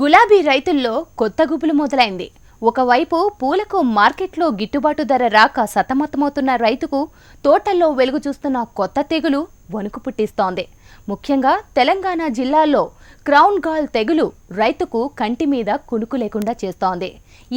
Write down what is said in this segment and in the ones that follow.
గులాబీ రైతుల్లో కొత్త గుబులు మొదలైంది. ఒకవైపు పూలకు మార్కెట్లో గిట్టుబాటు ధర రాక సతమతమవుతున్న రైతుకు తోటల్లో వెలుగు చూస్తున్న కొత్త తెగులు వణుకు పుట్టిస్తోంది. ముఖ్యంగా తెలంగాణ జిల్లాల్లో క్రౌన్ గాల్ తెగులు రైతుకు కంటి మీద కునుకు లేకుండా చేస్తోంది.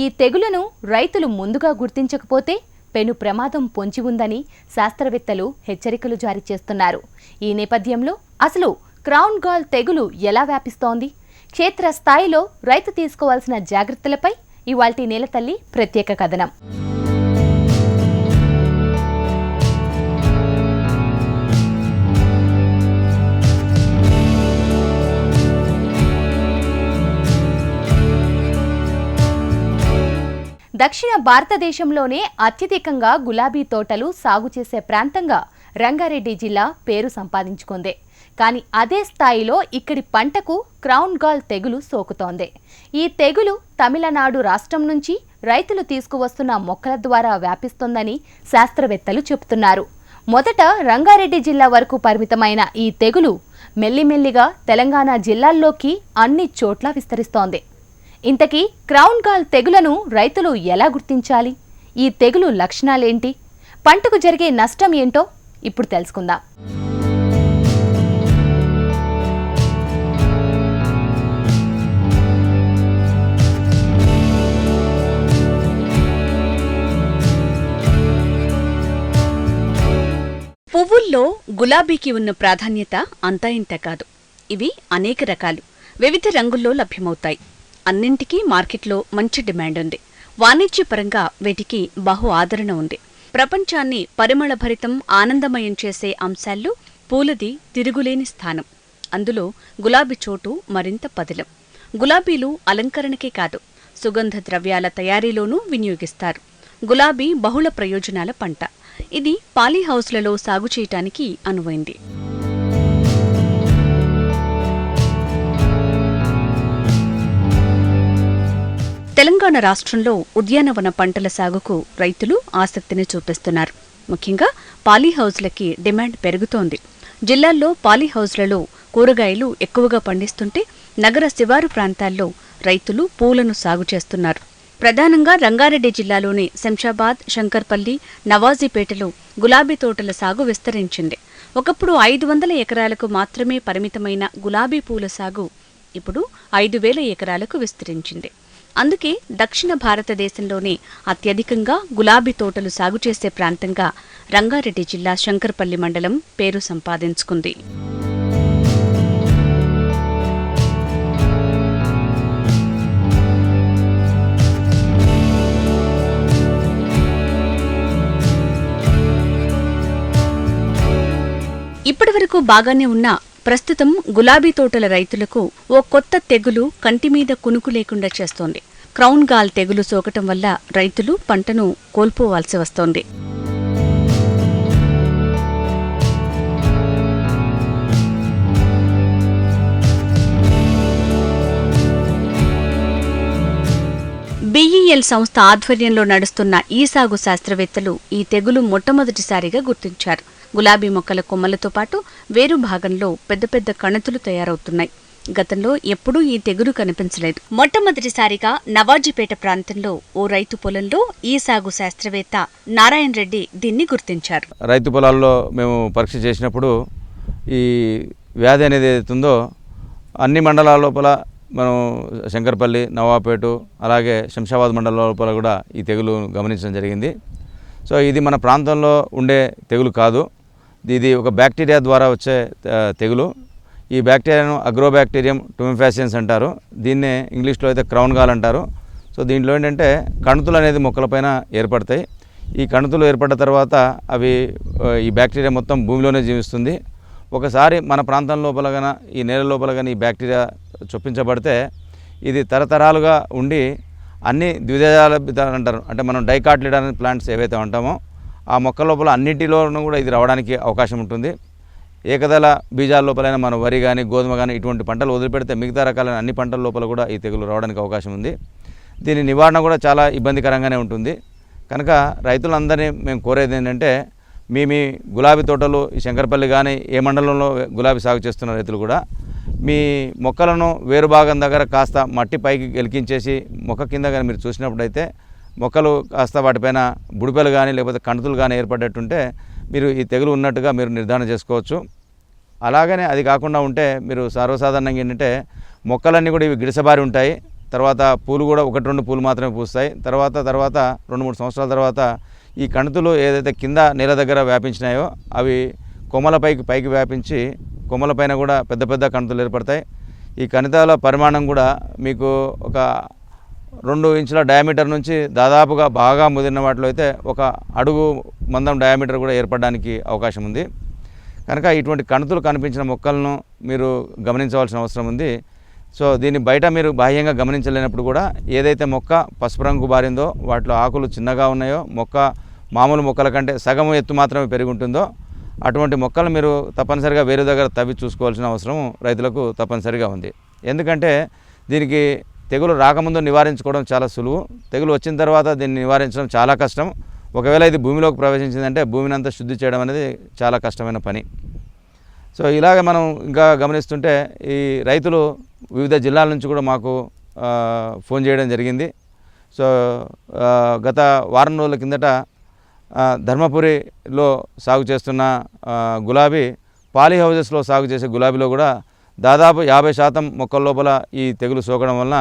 ఈ తెగులను రైతులు ముందుగా గుర్తించకపోతే పెను ప్రమాదం పొంచి ఉందని శాస్త్రవేత్తలు హెచ్చరికలు జారీ చేస్తున్నారు. ఈ నేపథ్యంలో అసలు క్రౌన్ గాల్ తెగులు ఎలా వ్యాపిస్తోంది? క్షేత్రస్థాయిలో రైతు తీసుకోవాల్సిన జాగ్రత్తలపై ఇవాల్టి నేలతల్లి ప్రత్యేక కథనం. దక్షిణ భారతదేశంలోనే అత్యధికంగా గులాబీ తోటలు సాగు చేసే ప్రాంతంగా రంగారెడ్డి జిల్లా పేరు సంపాదించుకుంది. కానీ అదే స్థాయిలో ఇక్కడి పంటకు క్రౌన్ గాల్ తెగులు సోకుతోంది. ఈ తెగులు తమిళనాడు రాష్ట్రం నుంచి రైతులు తీసుకువస్తున్న మొక్కల ద్వారా వ్యాపిస్తోందని శాస్త్రవేత్తలు చెబుతున్నారు. మొదట రంగారెడ్డి జిల్లా వరకు పరిమితమైన ఈ తెగులు మెల్లిమెల్లిగా తెలంగాణ జిల్లాల్లోకి అన్ని చోట్ల విస్తరిస్తోంది. ఇంతకీ క్రౌన్ గాల్ తెగులను రైతులు ఎలా గుర్తించాలి? ఈ తెగులు లక్షణాలేంటి? పంటకు జరిగే నష్టం ఏంటో ఇప్పుడు తెలుసుకుందాం. పూల్లో గులాబీకి ఉన్న ప్రాధాన్యత అంతా ఇంత కాదు. ఇవి అనేక రకాలు. వివిధ రంగుల్లో లభ్యమవుతాయి. అన్నింటికీ మార్కెట్లో మంచి డిమాండ్ ఉంది. వాణిజ్యపరంగా వీటికి బహు ఆదరణ ఉంది. ప్రపంచాన్ని పరిమళభరితం ఆనందమయం చేసే అంశాల్లో పూలది తిరుగులేని స్థానం. అందులో గులాబీ చోటు మరింత పదిలం. గులాబీలు అలంకరణకే కాదు సుగంధ ద్రవ్యాల తయారీలోనూ వినియోగిస్తారు. గులాబీ బహుళ ప్రయోజనాల పంట. ఇది పాలీహౌస్లలో సాగు చేయటానికి అనువైంది. తెలంగాణ రాష్ట్రంలో ఉద్యానవన పంటల సాగుకు రైతులు ఆసక్తిని చూపిస్తున్నారు. ముఖ్యంగా పాలీహౌజ్లకి డిమాండ్ పెరుగుతోంది. జిల్లాల్లో పాలీహౌజ్లలో కూరగాయలు ఎక్కువగా పండిస్తుంటే నగర శివారు ప్రాంతాల్లో రైతులు పూలను సాగు చేస్తున్నారు. ప్రధానంగా రంగారెడ్డి జిల్లాలోని శంషాబాద్ శంకర్పల్లి నవాజీపేటలో గులాబీ తోటల సాగు విస్తరించింది. ఒకప్పుడు ఐదు వందల ఎకరాలకు మాత్రమే పరిమితమైన గులాబీ పూల సాగు ఇప్పుడు ఐదు వేల ఎకరాలకు విస్తరించింది. అందుకే దక్షిణ భారతదేశంలోనే అత్యధికంగా గులాబీ తోటలు సాగు చేసే ప్రాంతంగా రంగారెడ్డి జిల్లా శంకర్పల్లి మండలం పేరు సంపాదించుకుంది. ఇప్పటివరకు బాగానే ఉన్న ప్రస్తుతం గులాబీ తోటల రైతులకు ఓ కొత్త తెగులు కంటి మీద కునుకు లేకుండా చేస్తోంది. క్రౌన్ గాల్ తెగులు సోకటం వల్ల రైతులు పంటను కోల్పోవాల్సి వస్తోంది. బిఈఎల్ సంస్థ ఆధ్వర్యంలో నడుస్తున్న ఈ సాగు శాస్త్రవేత్తలు ఈ తెగులు మొట్టమొదటిసారిగా గుర్తించారు. గులాబీ మొక్కల కొమ్మలతో పాటు వేరు భాగంలో పెద్ద పెద్ద కణతులు తయారవుతున్నాయి. గతంలో ఎప్పుడూ ఈ తెగులు కనిపించలేదు. మొట్టమొదటిసారిగా నవాజీపేట ప్రాంతంలో ఓ రైతు పొలంలో ఈ సాగు శాస్త్రవేత్త నారాయణ రెడ్డి దీన్ని గుర్తించారు. రైతు పొలాల్లో మేము పరీక్ష చేసినప్పుడు ఈ వ్యాధి అనేది ఏదైతుందో అన్ని మండలాల లోపల మనం శంకర్పల్లి నవాపేట అలాగే శంషాబాద్ మండలం లోపల కూడా ఈ తెగులు గమనించడం జరిగింది. సో ఇది మన ప్రాంతంలో ఉండే తెగులు కాదు. ఇది ఒక బ్యాక్టీరియా ద్వారా వచ్చే తెగులు. ఈ బ్యాక్టీరియాను అగ్రోబ్యాక్టీరియం టూమిఫాసియన్స్ అంటారు. దీన్నే ఇంగ్లీష్లో అయితే క్రౌన్ గాల్ అంటారు. సో దీంట్లో ఏంటంటే కణుతులు అనేది మొక్కలపైన ఏర్పడతాయి. ఈ కణుతులు ఏర్పడ్డ తర్వాత అవి ఈ బ్యాక్టీరియా మొత్తం భూమిలోనే జీవిస్తుంది. ఒకసారి మన ప్రాంతం లోపల గన ఈ నేల లోపల కానీ ఈ బ్యాక్టీరియా చొప్పించబడితే ఇది తరతరాలుగా ఉండి అన్ని ద్విదజాల అంటారు. అంటే మనం డైకాట్లిడ్ అనే ప్లాంట్స్ ఏవైతే ఉంటామో ఆ మొక్క లోపల అన్నింటిలోనూ కూడా ఇది రావడానికి అవకాశం ఉంటుంది. ఏకదళ బీజాల లోపలైనా మన వరి కానీ గోధుమ కానీ ఇటువంటి పంటలు వదిలిపెడితే మిగతా రకాలైన అన్ని పంటల లోపల కూడా ఈ తెగులు రావడానికి అవకాశం ఉంది. దీని నివారణ కూడా చాలా ఇబ్బందికరంగానే ఉంటుంది. కనుక రైతులందరినీ మేము కోరేది ఏంటంటే మీ మీ గులాబీ తోటలు ఈ శంకరపల్లి కానీ ఏ మండలంలో గులాబీ సాగు చేస్తున్న రైతులు కూడా మీ మొక్కలను వేరు భాగం దగ్గర కాస్త మట్టి పైకి గెలికించేసి మొక్క కింద కానీ మీరు చూసినప్పుడైతే మొక్కలు కాస్త వాటిపైన బుడిపెలు కానీ లేకపోతే కణుతులు కానీ ఏర్పడేట్టుంటే మీరు ఈ తెగులు ఉన్నట్టుగా మీరు నిర్ధారణ చేసుకోవచ్చు. అలాగనే అది కాకుండా ఉంటే మీరు సర్వసాధారణంగా ఏంటంటే మొక్కలన్నీ కూడా ఇవి గిడిసబారి ఉంటాయి. తర్వాత పూలు కూడా ఒకటి రెండు పూలు మాత్రమే పూస్తాయి. తర్వాత తర్వాత రెండు మూడు సంవత్సరాల తర్వాత ఈ కణుతులు ఏదైతే కింద నేల దగ్గర వ్యాపించినాయో అవి కొమ్మలపైకి పైకి వ్యాపించి కొమ్మలపైన కూడా పెద్ద పెద్ద కణుతులు ఏర్పడతాయి. ఈ కణితాల పరిమాణం కూడా మీకు ఒక రెండు ఇంచుల డయామీటర్ నుంచి దాదాపుగా బాగా ముదిరిన వాటిలో అయితే ఒక అడుగు మందం డయామీటర్ కూడా ఏర్పడడానికి అవకాశం ఉంది. కనుక ఇటువంటి కణుతులు కనిపించిన మొక్కలను మీరు గమనించవలసిన అవసరం ఉంది. సో దీన్ని బయట మీరు బాహ్యంగా గమనించలేనప్పుడు కూడా ఏదైతే మొక్క పసుపు రంగు బారిందో వాటిలో ఆకులు చిన్నగా ఉన్నాయో మొక్క మామూలు మొక్కల కంటే సగం ఎత్తు మాత్రమే పెరిగి ఉంటుందో అటువంటి మొక్కలు మీరు తప్పనిసరిగా వేరే దగ్గర తవ్వి చూసుకోవాల్సిన అవసరం రైతులకు తప్పనిసరిగా ఉంది. ఎందుకంటే దీనికి తెగులు రాకముందు నివారించుకోవడం చాలా సులువు. తెగులు వచ్చిన తర్వాత దీన్ని నివారించడం చాలా కష్టం. ఒకవేళ ఇది భూమిలోకి ప్రవేశించిందంటే భూమిని అంతా శుద్ధి చేయడం అనేది చాలా కష్టమైన పని. సో ఇలాగ మనం ఇంకా గమనిస్తుంటే ఈ రైతులు వివిధ జిల్లాల నుంచి కూడా మాకు ఫోన్ చేయడం జరిగింది. సో గత వారం రోజుల కిందట ధర్మపురిలో సాగు చేస్తున్న గులాబీ పాలీ హౌజెస్లో సాగు చేసే గులాబీలో కూడా దాదాపు యాభై శాతం మొక్కల లోపల ఈ తెగులు సోకడం వలన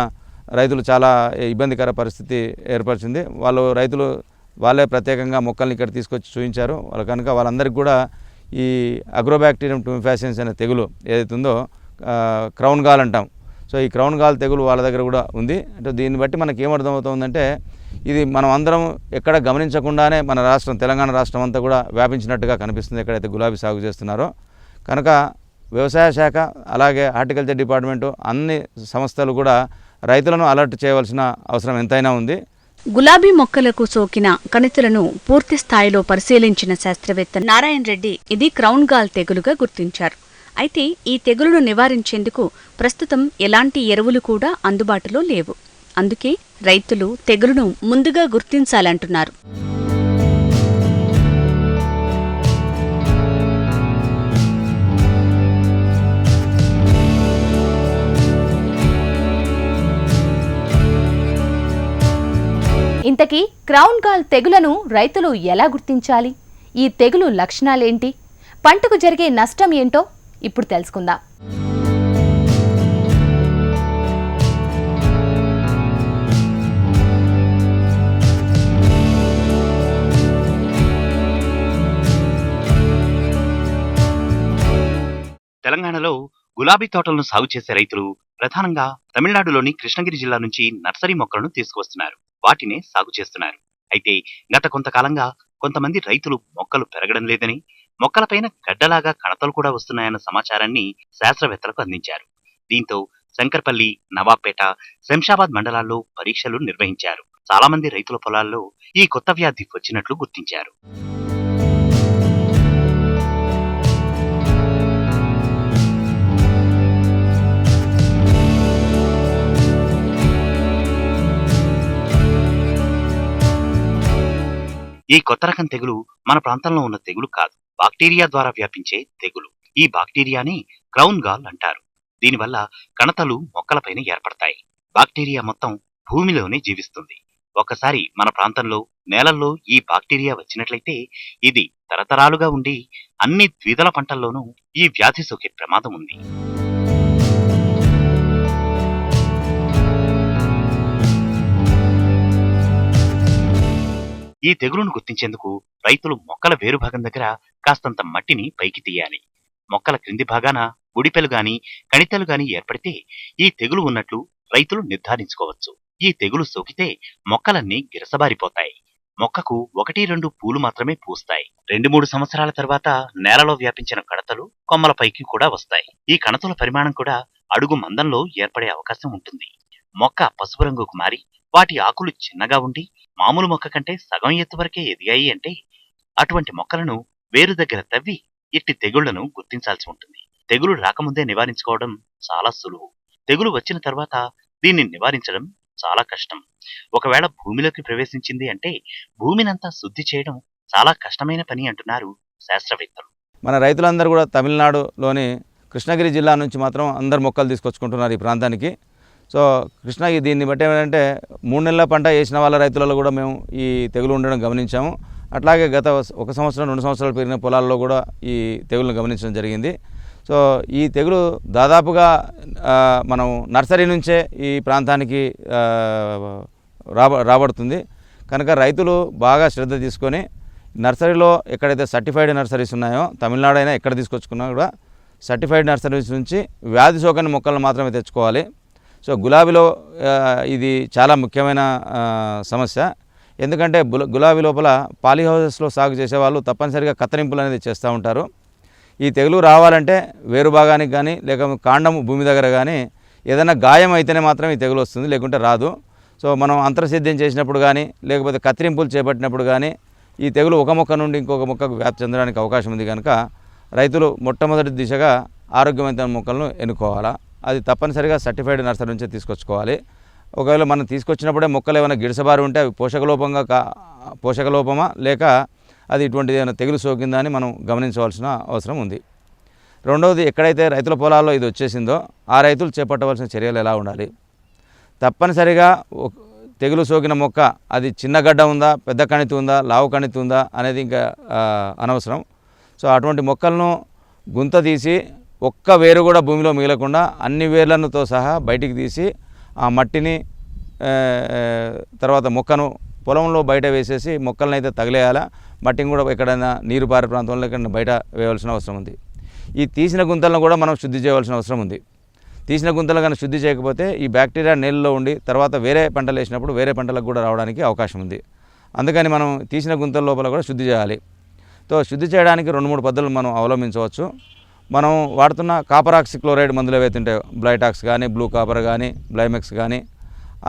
రైతులు చాలా ఇబ్బందికర పరిస్థితి ఏర్పరిచింది. వాళ్ళు రైతులు వాళ్ళే ప్రత్యేకంగా మొక్కల్ని ఇక్కడ తీసుకొచ్చి చూపించారు వాళ్ళ కనుక వాళ్ళందరికీ కూడా ఈ అగ్రోబ్యాక్టీరియం ట్యూమిఫాసియన్స్ అనే తెగులు ఏదైతే ఉందో క్రౌన్ గాల్ అంటాం. సో ఈ క్రౌన్ గాల్ తెగులు వాళ్ళ దగ్గర కూడా ఉంది. అంటే దీన్ని బట్టి మనకి ఏమర్థమవుతుందంటే ఇది మనం అందరం ఎక్కడ గమనించకుండానే మన రాష్ట్రం తెలంగాణ రాష్ట్రం అంతా కూడా వ్యాపించినట్టుగా కనిపిస్తుంది. ఎక్కడైతే గులాబీ సాగు చేస్తున్నారో కనుక వ్యవసాయ శాఖ అలాగే హార్టికల్చర్ డిపార్ట్మెంటు అన్ని సంస్థలు కూడా రైతులను అలర్ట్ చేయవలసిన అవసరం ఎంతైనా ఉంది. గులాబీ మొక్కలకు సోకిన కణితులను పూర్తి స్థాయిలో పరిశీలించిన శాస్త్రవేత్త నారాయణ రెడ్డి ఇది క్రౌన్ గాల్ తెగులుగా గుర్తించారు. అయితే ఈ తెగులును నివారించేందుకు ప్రస్తుతం ఎలాంటి ఎరువులు కూడా అందుబాటులో లేవు. అందుకే రైతులు తెగులును ముందుగా గుర్తించాలంటున్నారు. ఇంతకీ క్రౌన్ గాల్ తెగులను రైతులు ఎలా గుర్తించాలి? ఈ తెగులు లక్షణాలేంటి? పంటకు జరిగే నష్టం ఏంటో ఇప్పుడు తెలుసుకుందాం. తెలంగాణలో గులాబీ తోటలను సాగు చేసే రైతులు ప్రధానంగా తమిళనాడులోని కృష్ణగిరి జిల్లా నుంచి నర్సరీ మొక్కలను తీసుకువస్తున్నారు. వాటినే సాగు చేస్తున్నారు. అయితే గత కొంతకాలంగా కొంతమంది రైతులు మొక్కలు పెరగడం లేదని మొక్కలపైన గడ్డలాగా కణతలు కూడా వస్తున్నాయన్న సమాచారాన్ని శాస్త్రవేత్తలకు అందించారు. దీంతో శంకర్పల్లి నవాబ్పేట శంషాబాద్ మండలాల్లో పరీక్షలు నిర్వహించారు. చాలామంది రైతుల పొలాల్లో ఈ కొత్త వ్యాధి వచ్చినట్లు గుర్తించారు. ఈ కొత్త రకం తెగులు మన ప్రాంతంలో ఉన్న తెగులు కాదు. బాక్టీరియా ద్వారా వ్యాపించే తెగులు. ఈ బాక్టీరియాని క్రౌన్ గాల్ అంటారు. దీనివల్ల కణతలు మొక్కలపైన ఏర్పడతాయి. బాక్టీరియా మొత్తం భూమిలోనే జీవిస్తుంది. ఒకసారి మన ప్రాంతంలో నేలల్లో ఈ బాక్టీరియా వచ్చినట్లయితే ఇది తరతరాలుగా ఉండి అన్ని ద్విదల పంటల్లోనూ ఈ వ్యాధి సోకే ప్రమాదం ఉంది. ఈ తెగులును గుర్తించేందుకు రైతులు మొక్కల వేరు భాగం దగ్గర కాస్తంత మట్టిని పైకి తీయాలి. మొక్కల క్రింది భాగాన గుడిపెలు గాని కణితలు గాని ఏర్పడితే ఈ తెగులు ఉన్నట్లు రైతులు నిర్ధారించుకోవచ్చు. ఈ తెగులు సోకితే మొక్కలన్నీ గిరసబారిపోతాయి. మొక్కకు ఒకటి రెండు పూలు మాత్రమే పూస్తాయి. రెండు మూడు సంవత్సరాల తర్వాత నేలలో వ్యాపించిన కణతలు కొమ్మలపైకి కూడా వస్తాయి. ఈ కణతల పరిమాణం కూడా అడుగు మందంలో ఏర్పడే అవకాశం ఉంటుంది. మొక్క పసుపు రంగుకు మారి వాటి ఆకులు చిన్నగా ఉండి మామూలు మొక్క కంటే సగం ఎత్తు వరకే ఎదిగాయి అంటే అటువంటి మొక్కలను వేరు దగ్గర తవ్వి ఇట్టి తెగుళ్ళను గుర్తించాల్సి ఉంటుంది. తెగులు రాకముందే నివారించుకోవడం చాలా సులువు. తెగులు వచ్చిన తర్వాత దీన్ని నివారించడం చాలా కష్టం. ఒకవేళ భూమిలోకి ప్రవేశించింది అంటే భూమినంతా శుద్ధి చేయడం చాలా కష్టమైన పని అంటున్నారు శాస్త్రవేత్తలు. మన రైతులందరూ కూడా తమిళనాడులోని కృష్ణగిరి జిల్లా నుంచి మాత్రం అందరు మొక్కలు తీసుకొచ్చుకుంటున్నారు ఈ ప్రాంతానికి. సో కృష్ణ దీన్ని బట్టి ఏంటంటే మూడు నెలల పంట వేసిన వాళ్ళ రైతులలో కూడా మేము ఈ తెగులు ఉండడం గమనించాము. అట్లాగే గత ఒక సంవత్సరం రెండు సంవత్సరాలు పెరిగిన పొలాల్లో కూడా ఈ తెగులను గమనించడం జరిగింది. సో ఈ తెగులు దాదాపుగా మనం నర్సరీ నుంచే ఈ ప్రాంతానికి రాబ రాబడుతుంది. కనుక రైతులు బాగా శ్రద్ధ తీసుకొని నర్సరీలో ఎక్కడైతే సర్టిఫైడ్ నర్సరీస్ ఉన్నాయో తమిళనాడు అయినా ఎక్కడ తీసుకొచ్చుకున్నా కూడా సర్టిఫైడ్ నర్సరీస్ నుంచి వ్యాధి సోకని మొక్కలను మాత్రమే తెచ్చుకోవాలి. సో గులాబీలో ఇది చాలా ముఖ్యమైన సమస్య. ఎందుకంటే గులాబీ లోపల పాలీ హౌసెస్లో సాగు చేసేవాళ్ళు తప్పనిసరిగా కత్తిరింపులు అనేది చేస్తూ ఉంటారు. ఈ తెగులు రావాలంటే వేరు భాగానికి కానీ లేక కాండం భూమి దగ్గర కానీ ఏదైనా గాయం అయితేనే మాత్రం ఈ తెగులు వస్తుంది లేకుంటే రాదు. సో మనం అంతర్సిద్ధం చేసినప్పుడు కానీ లేకపోతే కత్తిరింపులు చేపట్టినప్పుడు కానీ ఈ తెగులు ఒక మొక్క నుండి ఇంకొక మొక్కకు వ్యాప్తి చెందడానికి అవకాశం ఉంది కనుక రైతులు మొట్టమొదటి దిశగా ఆరోగ్యవంతమైన మొక్కలను ఎన్నుకోవాలా. అది తప్పనిసరిగా సర్టిఫైడ్ నర్సరీ నుంచే తీసుకొచ్చుకోవాలి. ఒకవేళ మనం తీసుకొచ్చినప్పుడే మొక్కలు ఏమైనా గిడసబారి ఉంటే అవి పోషకలోపంగా కా పోషకలోపమా లేక అది ఇటువంటిది ఏమైనా తెగులు సోకిందా అని మనం గమనించవలసిన అవసరం ఉంది. రెండవది ఎక్కడైతే రైతుల పొలాల్లో ఇది వచ్చేసిందో ఆ రైతులు చేపట్టవలసిన చర్యలు ఎలా ఉండాలి? తప్పనిసరిగా ఒక- తెగులు సోకిన మొక్క అది చిన్న గడ్డ ఉందా? పెద్ద కణితి ఉందా? లావు కణితి ఉందా? అనేది ఇంకా అనవసరం. సో అటువంటి మొక్కలను గుంత తీసి ఒక్క వేరు కూడా భూమిలో మిగలకుండా అన్ని వేర్లతో సహా బయటికి తీసి ఆ మట్టిని తర్వాత మొక్కను పొలంలో బయట వేసేసి మొక్కలను అయితే తగిలేయాలా? మట్టిని కూడా ఎక్కడైనా నీరు పారే ప్రాంతంలో ఎక్కడైనా బయట వేయవలసిన అవసరం ఉంది. ఈ తీసిన గుంతలను కూడా మనం శుద్ధి చేయవలసిన అవసరం ఉంది. తీసిన గుంతలు కానీ శుద్ధి చేయకపోతే ఈ బ్యాక్టీరియా నీళ్ళలో ఉండి తర్వాత వేరే పంటలు వేసినప్పుడు వేరే పంటలకు కూడా రావడానికి అవకాశం ఉంది. అందుకని మనం తీసిన గుంతల లోపల కూడా శుద్ధి చేయాలి. తో శుద్ధి చేయడానికి రెండు మూడు పద్ధతులు మనం అవలంబించవచ్చు. మనం వాడుతున్న కాపర్ ఆక్సిక్లోరైడ్ మందులు ఏవైతే ఉంటాయో బ్లైటాక్స్ కానీ బ్లూ కాపర్ కానీ బ్లైమెక్స్ కానీ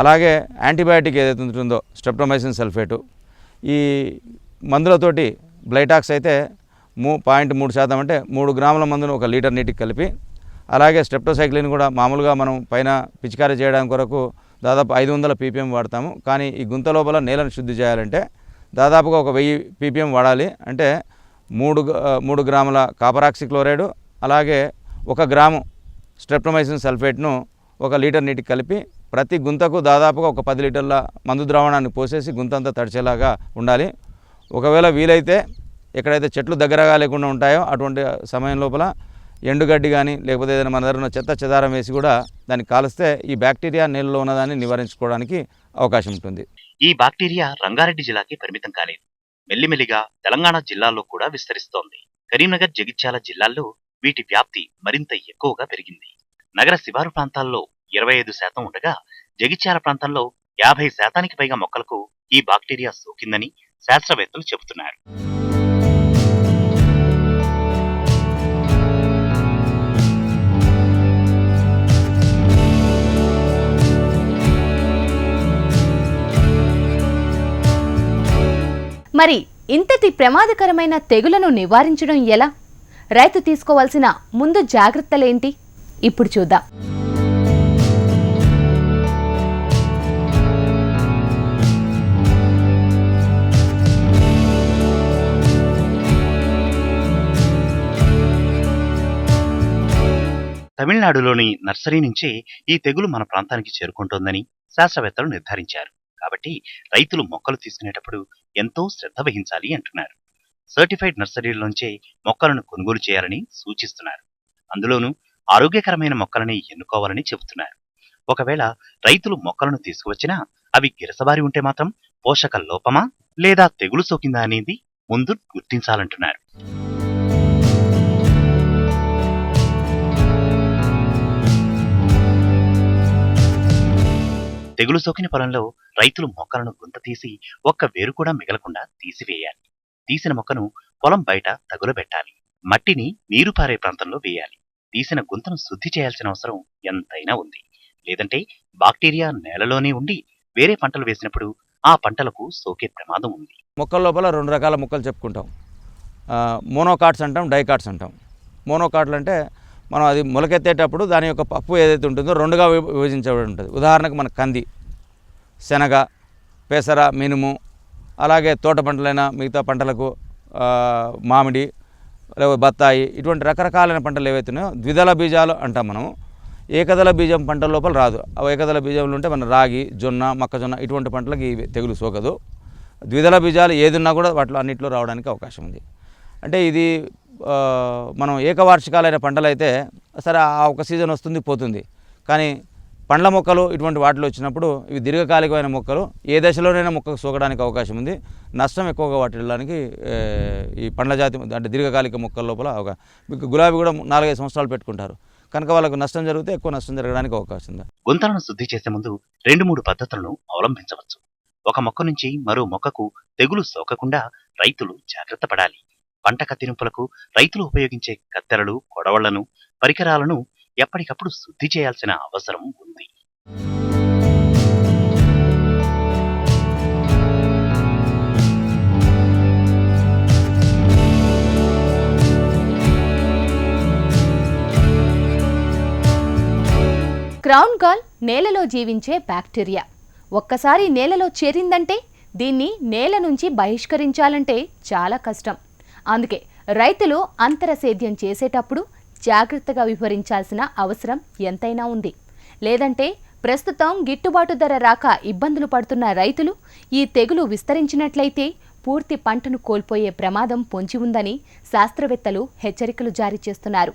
అలాగే యాంటీబయాటిక్ ఏదైతే ఉంటుందో స్ట్రెప్టోమైసిన్ సల్ఫేటు ఈ మందులతోటి బ్లైటాక్స్ అయితే మూ పాయింట్ మూడు శాతం అంటే మూడు గ్రాముల మందును ఒక లీటర్ నీటికి కలిపి అలాగే స్టెప్టోసైక్లిన్ కూడా మామూలుగా మనం పైన పిచికారీ చేయడానికి కొరకు దాదాపు ఐదు వందల పీపీఎం వాడతాము. కానీ ఈ గుంత లోపల నేలను శుద్ధి చేయాలంటే దాదాపుగా ఒక వెయ్యి పీపీఎం వాడాలి. అంటే మూడు మూడు గ్రాముల కాపరాక్సిక్లోరైడ్ అలాగే ఒక గ్రాము స్ట్రెప్టమైసిన్ సల్ఫేట్ను ఒక లీటర్ నీటికి కలిపి ప్రతి గుంతకు దాదాపుగా ఒక పది లీటర్ల మందు ద్రావణాన్ని పోసేసి గుంతంతా తడిచేలాగా ఉండాలి. ఒకవేళ వీలైతే ఎక్కడైతే చెట్లు దగ్గరగా లేకుండా ఉంటాయో అటువంటి సమయం లోపల ఎండుగడ్డి కానీ లేకపోతే ఏదైనా మన దగ్గర ఉన్న చెత్త చెదారం వేసి కూడా దాన్ని కాలుస్తే ఈ బ్యాక్టీరియా నీళ్ళలో ఉన్నదాన్ని నివారించుకోవడానికి అవకాశం ఉంటుంది. ఈ బ్యాక్టీరియా రంగారెడ్డి జిల్లాకి పరిమితం కాలేదు. మెల్లిమెల్లిగా తెలంగాణ జిల్లాల్లో కూడా విస్తరిస్తోంది. కరీంనగర్ జగిత్యాల జిల్లాల్లో వీటి వ్యాప్తి మరింత ఎక్కువగా పెరిగింది. నగర శివారు ప్రాంతాల్లో ఇరవై ఐదు శాతం ఉండగా జగిత్యాల ప్రాంతంలో యాభై శాతానికి పైగా మొక్కలకు ఈ బాక్టీరియా సోకిందని శాస్త్రవేత్తలు చెబుతున్నారు. మరి ఇంతటి ప్రమాదకరమైన తెగులను నివారించడం ఎలా? రైతు తీసుకోవాల్సిన ముందు జాగ్రత్తలేంటి? ఇప్పుడు చూద్దాం. తమిళనాడులోని నర్సరీ నుంచే ఈ తెగులు మన ప్రాంతానికి చేరుకుంటోందని శాస్త్రవేత్తలు నిర్ధారించారు. కాబట్టి రైతులు మొక్కలు తీసుకునేటప్పుడు ఎంతో శ్రద్ధ వహించాలి అంటున్నారు. సర్టిఫైడ్ నర్సరీలోంచే మొక్కలను కొనుగోలు చేయాలని సూచిస్తున్నారు. అందులోనూ ఆరోగ్యకరమైన మొక్కలని ఎన్నుకోవాలని చెబుతున్నారు. ఒకవేళ రైతులు మొక్కలను తీసుకువచ్చినా అవి గిరసబారి ఉంటే మాత్రం పోషక లోపమా లేదా తెగులు సోకిందా అనేది ముందు గుర్తించాలంటున్నారు. తెగులు సోకిన పొలంలో రైతులు మొక్కలను గుంత తీసి ఒక్క వేరు కూడా మిగలకుండా తీసివేయాలి. తీసిన మొక్కను పొలం బయట తగులబెట్టాలి. మట్టిని నీరు పారే ప్రాంతంలో వేయాలి. తీసిన గుంతను శుద్ధి చేయాల్సిన అవసరం ఎంతైనా ఉంది. లేదంటే బాక్టీరియా నేలలోనే ఉండి వేరే పంటలు వేసినప్పుడు ఆ పంటలకు సోకే ప్రమాదం ఉంది. మొక్కల లోపల రెండు రకాల మొక్కలు చెప్పుకుంటాం. మోనోకాట్స్ అంటాం డైకాట్స్ అంటాం. మోనోకాట్లు అంటే మనం అది మొలకెత్తేటప్పుడు దాని యొక్క పప్పు ఏదైతే ఉంటుందో రెండుగా విభజించబడి ఉంటుంది. ఉదాహరణకు మన కంది శనగ పెసర మినుము అలాగే తోట పంటలైన మిగతా పంటలకు మామిడి లేకపోతే బత్తాయి ఇటువంటి రకరకాలైన పంటలు ఏవైతే ఉన్నాయో ద్విదళ బీజాలు అంటాం మనం. ఏకదళ బీజం పంటల లోపల రాదు. ఆ ఏకదళ బీజంలో ఉంటే మన రాగి జొన్న మొక్కజొన్న ఇటువంటి పంటలకి ఇవి తెగులు సోకదు. ద్విదళ బీజాలు ఏదున్నా కూడా వాటిలో అన్నింటిలో రావడానికి అవకాశం ఉంది. అంటే ఇది మనం ఏకవార్షికాలైన పంటలు అయితే సరే ఆ ఒక సీజన్ వస్తుంది పోతుంది. కానీ పండ్ల మొక్కలు ఇటువంటి వాటిలో వచ్చినప్పుడు ఇవి దీర్ఘకాలికమైన మొక్కలు. ఏ దశలోనైనా మొక్కకు సోకడానికి అవకాశం ఉంది. నష్టం ఎక్కువగా వాటిల్లడానికి ఈ పండ్ల జాతి అంటే దీర్ఘకాలిక మొక్కల లోపల ఒక మీకు గులాబీ కూడా నాలుగైదు సంవత్సరాలు పెట్టుకుంటారు. కనుక వాళ్ళకు నష్టం జరిగితే ఎక్కువ నష్టం జరగడానికి అవకాశం ఉంది. గుంతలను శుద్ధి చేసే ముందు రెండు మూడు పద్ధతులను అవలంబించవచ్చు. ఒక మొక్క నుంచి మరో మొక్కకు తెగులు సోకకుండా రైతులు జాగ్రత్త పడాలి. పంట కత్తిరింపులకు రైతులు ఉపయోగించే కత్తెరలు కొడవళ్ళను పరికరాలను ఎప్పటికప్పుడు శుద్ధి చేయాల్సిన అవసరం ఉంది. క్రౌన్ గాల్ నేలలో జీవించే బ్యాక్టీరియా. ఒక్కసారి నేలలో చేరిందంటే దీన్ని నేల నుంచి బహిష్కరించాలంటే చాలా కష్టం. అందుకే రైతులు అంతర సేద్యం చేసేటప్పుడు జాగ్రత్తగా వివరించాల్సిన అవసరం ఎంతైనా ఉంది. లేదంటే ప్రస్తుతం గిట్టుబాటు ధర రాక ఇబ్బందులు పడుతున్న రైతులు ఈ తెగులు విస్తరించినట్లయితే పూర్తి పంటను కోల్పోయే ప్రమాదం పొంచి ఉందని శాస్త్రవేత్తలు హెచ్చరికలు జారీ చేస్తున్నారు.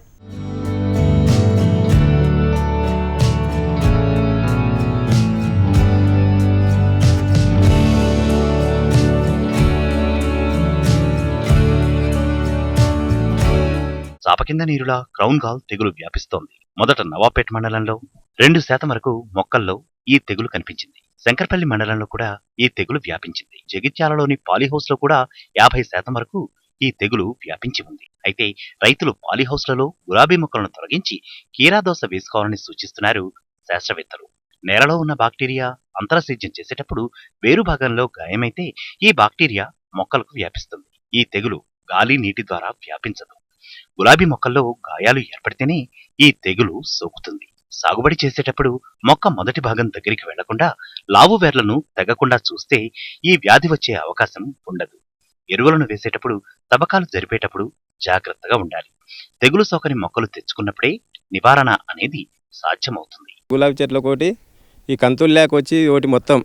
కాపకింద నీరులా క్రౌన్ గాల్ తెగులు వ్యాపిస్తోంది. మొదట నవాపేట్ మండలంలో రెండు శాతం వరకు మొక్కల్లో ఈ తెగులు కనిపించింది. శంకర్పల్లి మండలంలో కూడా ఈ తెగులు వ్యాపించింది. జగిత్యాలలోని పాలీహౌస్లో కూడా యాభై శాతం వరకు ఈ తెగులు వ్యాపించి ఉంది. అయితే రైతులు పాలీహౌస్లలో గులాబీ మొక్కలను తొలగించి కీరాదోస వేసుకోవాలని సూచిస్తున్నారు శాస్త్రవేత్తలు. నేలలో ఉన్న బాక్టీరియా అంతరసేద్యం చేసేటప్పుడు వేరు భాగంలో గాయమైతే ఈ బాక్టీరియా మొక్కలకు వ్యాపిస్తుంది. ఈ తెగులు గాలి నీటి ద్వారా వ్యాపించదు. గులాబీ మొక్కల్లో గాయాలు ఏర్పడితేనే ఈ తెగులు సోకుతుంది. సాగుబడి చేసేటప్పుడు మొక్క మొదటి భాగం దగ్గరికి వెళ్ళకుండా లావు వేర్లను తెగకుండా చూస్తే ఈ వ్యాధి వచ్చే అవకాశం ఉండదు. ఎరువులను వేసేటప్పుడు తవ్వకాలు జరిపేటప్పుడు జాగ్రత్తగా ఉండాలి. తెగులు సోకని మొక్కలు తెచ్చుకున్నప్పుడే నివారణ అనేది సాధ్యమవుతుంది. గులాబీ చెట్లు ఒకటి ఈ కంతులు లేకొచ్చి ఒకటి మొత్తం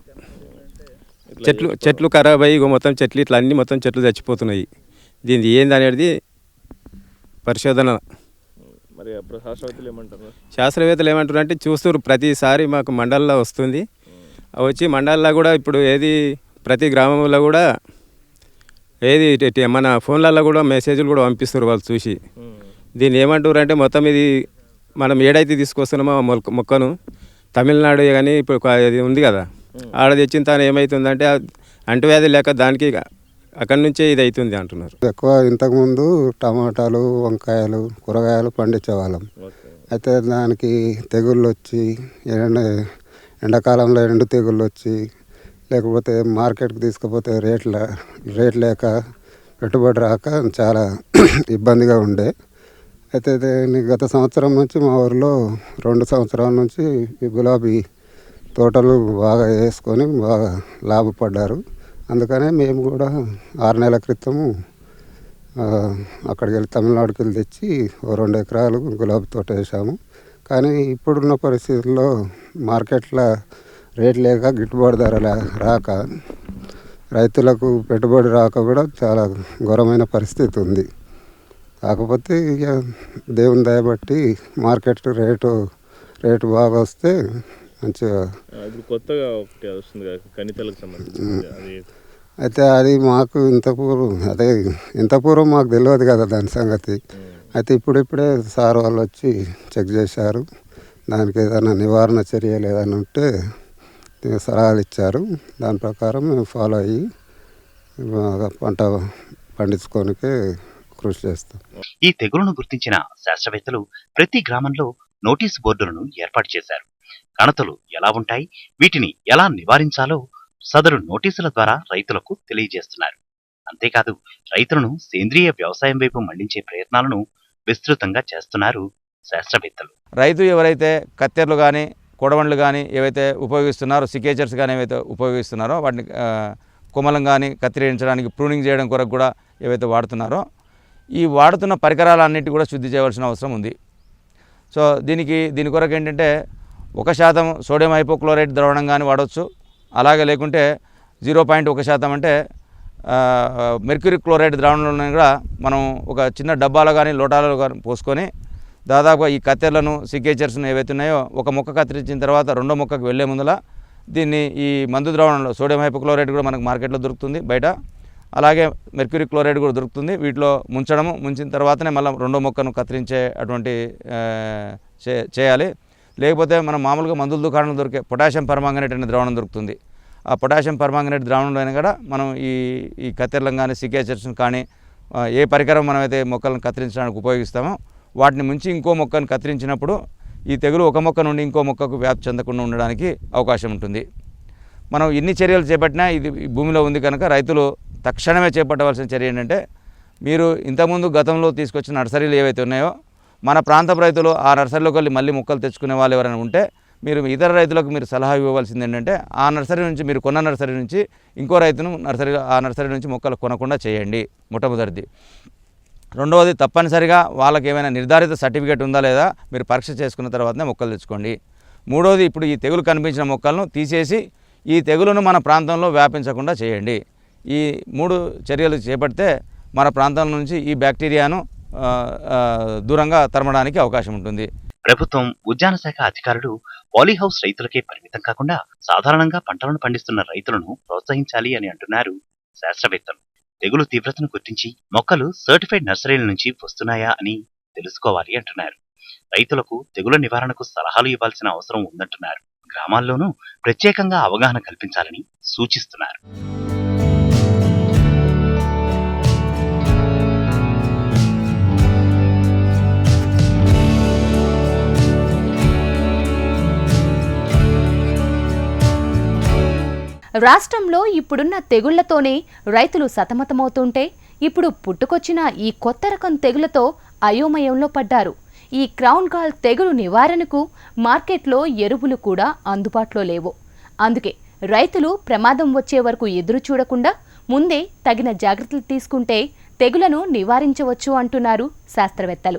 చెట్లు చెట్లు ఖరాబ్ అయ్యి మొత్తం చెట్లు ఇట్లా అన్ని మొత్తం చెట్లు చచ్చిపోతున్నాయి. దీనిది ఏంది అనేది పరిశోధన మరి అప్పుడు శాస్త్రవేత్తలు ఏమంటారు శాస్త్రవేత్తలు ఏమంటారు అంటే చూస్తారు ప్రతిసారి మాకు మండల్లో వస్తుంది. వచ్చి మండల్లో కూడా ఇప్పుడు ఏది ప్రతి గ్రామంలో కూడా ఏది మన ఫోన్లలో కూడా మెసేజ్లు కూడా పంపిస్తారు వాళ్ళు చూసి. దీన్ని ఏమంటారు అంటే మొత్తం ఇది మనం ఏడైతే తీసుకొస్తున్నామో ఆ మొక్క మొక్కను తమిళనాడు కానీ ఇప్పుడు ఇది ఉంది కదా. ఆడ తెచ్చిన తాను ఏమవుతుందంటే అంటువ్యాధి లేక దానికి అక్కడి నుంచే ఇది అవుతుంది అంటున్నారు. ఎక్కువ ఇంతకుముందు టమాటాలు వంకాయలు కూరగాయలు పండించేవాళ్ళం. అయితే దానికి తెగుళ్ళు వచ్చి ఎండ ఎండాకాలంలో ఎండు తెగుళ్ళు వచ్చి లేకపోతే మార్కెట్కి తీసుకుపోతే రేట్ల రేట్ లేక పెట్టుబడి రాక చాలా ఇబ్బందిగా ఉండే. అయితే దీన్ని గత సంవత్సరం నుంచి మా ఊరిలో రెండు సంవత్సరాల నుంచి ఈ గులాబీ తోటలు బాగా వేసుకొని బాగా లాభపడ్డారు. అందుకనే మేము కూడా ఆరు నెలల క్రితము అక్కడికి వెళ్ళి తమిళనాడుకి వెళ్ళి తెచ్చి ఓ రెండు ఎకరాలు గులాబీ తోట వేసాము. కానీ ఇప్పుడున్న పరిస్థితుల్లో మార్కెట్లో రేట్ లేక గిట్టుబాటు ధర రాక రైతులకు పెట్టుబడి రాక కూడా చాలా ఘోరమైన పరిస్థితి ఉంది. కాకపోతే ఇక దేవుని దయబట్టి మార్కెట్ రేటు రేటు బాగా వస్తే మంచిగా ఇప్పుడు కొత్తగా ఒకటి వస్తుంది కదా కణితలకు సంబంధించి అయితే అది మాకు ఇంత పూర్వం అదే ఇంత పూర్వం మాకు తెలియదు కదా దాని సంగతి. అయితే ఇప్పుడిప్పుడే సార్ వాళ్ళు వచ్చి చెక్ చేశారు. దానికి ఏదైనా నివారణ చర్యలు ఏదైనా ఉంటే సలహాలు ఇచ్చారు. దాని ప్రకారం మేము ఫాలో అయ్యి పంట పండించుకోనికే కృషి చేస్తాం. ఈ తెగులను గుర్తించిన శాస్త్రవేత్తలు ప్రతి గ్రామంలో నోటీసు బోర్డులను ఏర్పాటు చేశారు. కణతలు ఎలా ఉంటాయి? వీటిని ఎలా నివారించాలో సదరు నోటీసుల ద్వారా రైతులకు తెలియజేస్తున్నారు. అంతేకాదు రైతులను సేంద్రియ వ్యవసాయం వైపు మళ్ళించే ప్రయత్నాలను విస్తృతంగా చేస్తున్నారు శాస్త్రవేత్తలు. రైతు ఎవరైతే కత్తెరలు కానీ కొడవళ్ళు కానీ ఏవైతే ఉపయోగిస్తున్నారో సికేచర్స్ కానీ ఏవైతే ఉపయోగిస్తున్నారో వాటిని కొమ్మలం కానీ కత్తిరించడానికి ప్రూనింగ్ చేయడం కొరకు కూడా ఏవైతే వాడుతున్నారో ఈ వాడుతున్న పరికరాలన్నిటి కూడా శుద్ధి చేయవలసిన అవసరం ఉంది. సో దీనికి దీని కొరకు ఏంటంటే ఒక శాతం సోడియం హైపోక్లోరైడ్ ద్రవణం కానీ వాడవచ్చు అలాగే లేకుంటే జీరో పాయింట్ ఒక శాతం అంటే ఆ, క్లోరైడ్ ద్రావణంలో కూడా మనం ఒక చిన్న డబ్బాలో కానీ లోటాలలో కానీ పోసుకొని దాదాపుగా ఈ కత్తెర్లను సిగ్నేచర్స్ను ఏవైతే ఉన్నాయో ఒక మొక్క కత్తిరించిన తర్వాత రెండో మొక్కకు వెళ్ళే ముందల దీన్ని ఈ మందు ద్రావణంలో సోడియం హైపోక్లోరైడ్ కూడా మనకు మార్కెట్లో దొరుకుతుంది బయట. అలాగే మెర్క్యూరీ క్లోరైడ్ కూడా దొరుకుతుంది. వీటిలో ముంచడము ముంచిన తర్వాతనే మళ్ళీ రెండో మొక్కను కత్తిరించే అటువంటి చే- చేయాలి. లేకపోతే మనం మామూలుగా మందుల దుకాణంలో దొరికే పొటాషియం పర్మాంగనేట్ అనే ద్రావణం దొరుకుతుంది. ఆ పొటాషియం పర్మాంగనేట్ ద్రావణంలో అయినా కూడా మనం ఈ ఈ కత్తెరలను కానీ సికేచర్స్ని కానీ ఏ పరికరం మనమైతే మొక్కలను కత్తిరించడానికి ఉపయోగిస్తామో వాటిని ముంచి ఇంకో మొక్కను కత్తిరించినప్పుడు ఈ తెగులు ఒక మొక్క నుండి ఇంకో మొక్కకు వ్యాప్తి చెందకుండా ఉండడానికి అవకాశం ఉంటుంది. మనం ఎన్ని చర్యలు చేపట్టినా ఇది భూమిలో ఉంది కనుక రైతులు తక్షణమే చేపట్టవలసిన చర్య ఏంటంటే మీరు ఇంతకుముందు గతంలో తీసుకొచ్చిన నర్సరీలు ఏవైతే ఉన్నాయో మన ప్రాంతపు రైతులు ఆ నర్సరీలోకి వెళ్ళి మళ్ళీ మొక్కలు తెచ్చుకునే వాళ్ళు ఎవరైనా ఉంటే మీరు ఇతర రైతులకు మీరు సలహా ఇవ్వవలసింది ఏంటంటే ఆ నర్సరీ నుంచి మీరు కొన్న నర్సరీ నుంచి ఇంకో రైతును నర్సరీ ఆ నర్సరీ నుంచి మొక్కలు కొనకుండా చేయండి మొట్టమొదటిది. రెండవది తప్పనిసరిగా వాళ్ళకి ఏమైనా నిర్ధారిత సర్టిఫికేట్ ఉందా లేదా మీరు పరీక్ష చేసుకున్న తర్వాతనే మొక్కలు తెచ్చుకోండి. మూడవది ఇప్పుడు ఈ తెగులు కనిపించిన మొక్కలను తీసేసి ఈ తెగులును మన ప్రాంతంలో వ్యాపించకుండా చేయండి. ఈ మూడు చర్యలు చేపడితే మన ప్రాంతం నుంచి ఈ బ్యాక్టీరియాను దూరంగా తరమడానికి అవకాశం ఉంటుంది. ప్రభుత్వం ఉద్యాన శాఖ అధికారులు పాలీహౌస్ రైతులకే పరిమితం కాకుండా సాధారణంగా పంటలను పండిస్తున్న రైతులను ప్రోత్సహించాలి అని అంటున్నారు శాస్త్రవేత్తలు. తెగులు తీవ్రతను గుర్తించి మొక్కలు సర్టిఫైడ్ నర్సరీల నుంచి వస్తున్నాయా అని తెలుసుకోవాలి అంటున్నారు. రైతులకు తెగుల నివారణకు సలహాలు ఇవ్వాల్సిన అవసరం ఉందంటున్నారు. గ్రామాల్లోనూ ప్రత్యేకంగా అవగాహన కల్పించాలని సూచిస్తున్నారు. రాష్ట్రంలో ఇప్పుడున్న తెగుళ్ళతోనే రైతులు సతమతమవుతుంటే ఇప్పుడు పుట్టుకొచ్చిన ఈ కొత్త రకం తెగులతో అయోమయంలో పడ్డారు. ఈ క్రౌన్ గాల్ తెగులు నివారణకు మార్కెట్లో ఎరువులు కూడా అందుబాటులో లేవు. అందుకే రైతులు ప్రమాదం వచ్చే వరకు ఎదురు చూడకుండా ముందే తగిన జాగ్రత్తలు తీసుకుంటే తెగులను నివారించవచ్చు అంటున్నారు శాస్త్రవేత్తలు.